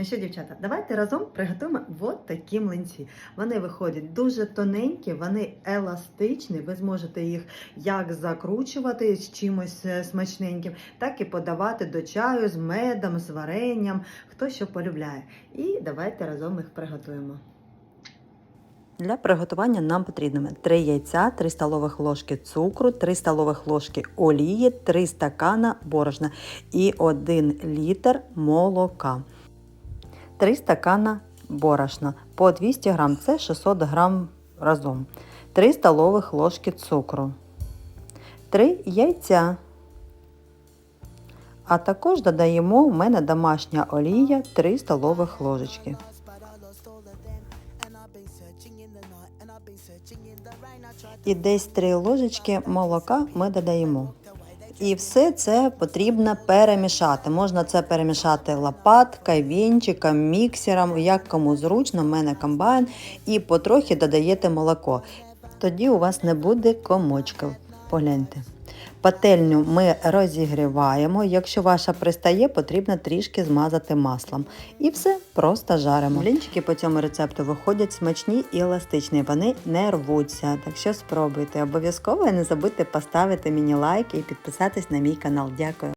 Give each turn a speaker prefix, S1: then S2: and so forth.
S1: Ну що, дівчата, давайте разом приготуємо от такі млинці. Вони виходять дуже тоненькі, вони еластичні. Ви зможете їх як закручувати з чимось е, смачненьким, так і подавати до чаю з медом, з варенням, хто що полюбляє. І давайте разом їх приготуємо. Для приготування нам потрібно 3 яйця, 3 столових ложки цукру, 3 столових ложки олії, 3 стакана борошна і 1 літр молока. 3 стакана борошна по 200 грам, це 600 грам разом. 3 столових ложки цукру, 3 яйця. А також додаємо в мене домашня олія 3 столових ложечки. І десь 3 ложечки молока ми додаємо. І все це потрібно перемішати. Можна це перемішати лопаткою, вінчиком, міксером, як кому зручно, в мене комбайн, і потрохи додаєте молоко. Тоді у вас не буде комочків. Погляньте. Пательню ми розігріваємо. Якщо ваша пристає, потрібно трішки змазати маслом. І все просто жаримо. Блінчики по цьому рецепту виходять смачні і еластичні. Вони не рвуться. Так що спробуйте. Обов'язково не забудьте поставити мені лайк і підписатись на мій канал. Дякую.